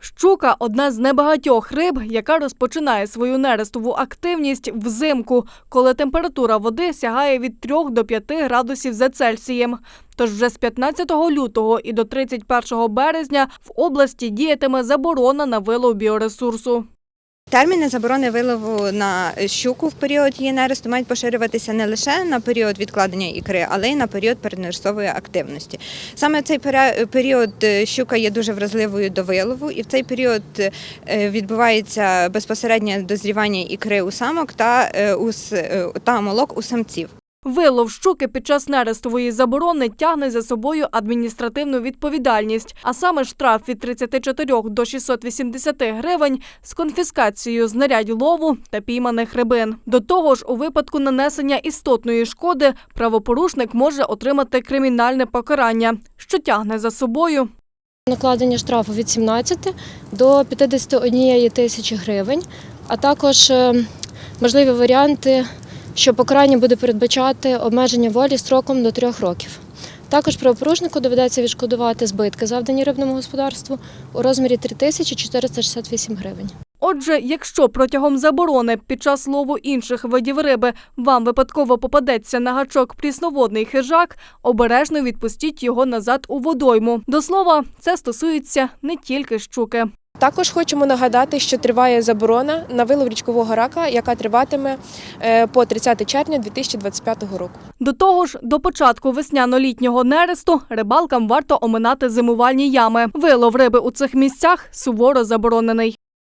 Щука одна з небагатьох риб, яка розпочинає свою нерестову активність взимку, коли температура води сягає від 3 до 5 градусів за Цельсієм. Тож вже з 15 лютого і до 31 березня в області діятиме заборона на вилов біоресурсу. Терміни заборони вилову на щуку в період її нересту мають поширюватися не лише на період відкладення ікри, але й на період переднерестової активності. Саме цей період е, щука є дуже вразливою до вилову, і в цей період е, відбувається безпосереднє дозрівання ікри у самок та, е, та молок у самців. Вилов щуки під час нерестової заборони тягне за собою адміністративну відповідальність, а саме штраф від 34 до 680 гривень з конфіскацією знарядь лову та пійманих рибин. До того ж, у випадку нанесення істотної шкоди правопорушник може отримати кримінальне покарання, що тягне за собою Накладення штрафу від 17 до 51 тисячі гривень, а також е, можливі варіанти, що покарання буде передбачати обмеження волі строком до трьох років. Також правопорушнику доведеться відшкодувати збитки, завдані рибному господарству, у розмірі 3468 гривень. Отже, якщо протягом заборони під час лову інших видів риби вам випадково попадеться на гачок прісноводний хижак, обережно відпустіть його назад у водойму. До слова, це стосується не тільки щуки. Також хочемо нагадати, що триває заборона на вилов річкового рака, яка триватиме е, по 30 червня 2025 року. До того ж, до початку весняно-літнього нересту рибалкам варто оминати зимувальні ями. Вилов риби у цих місцях суворо заборонений.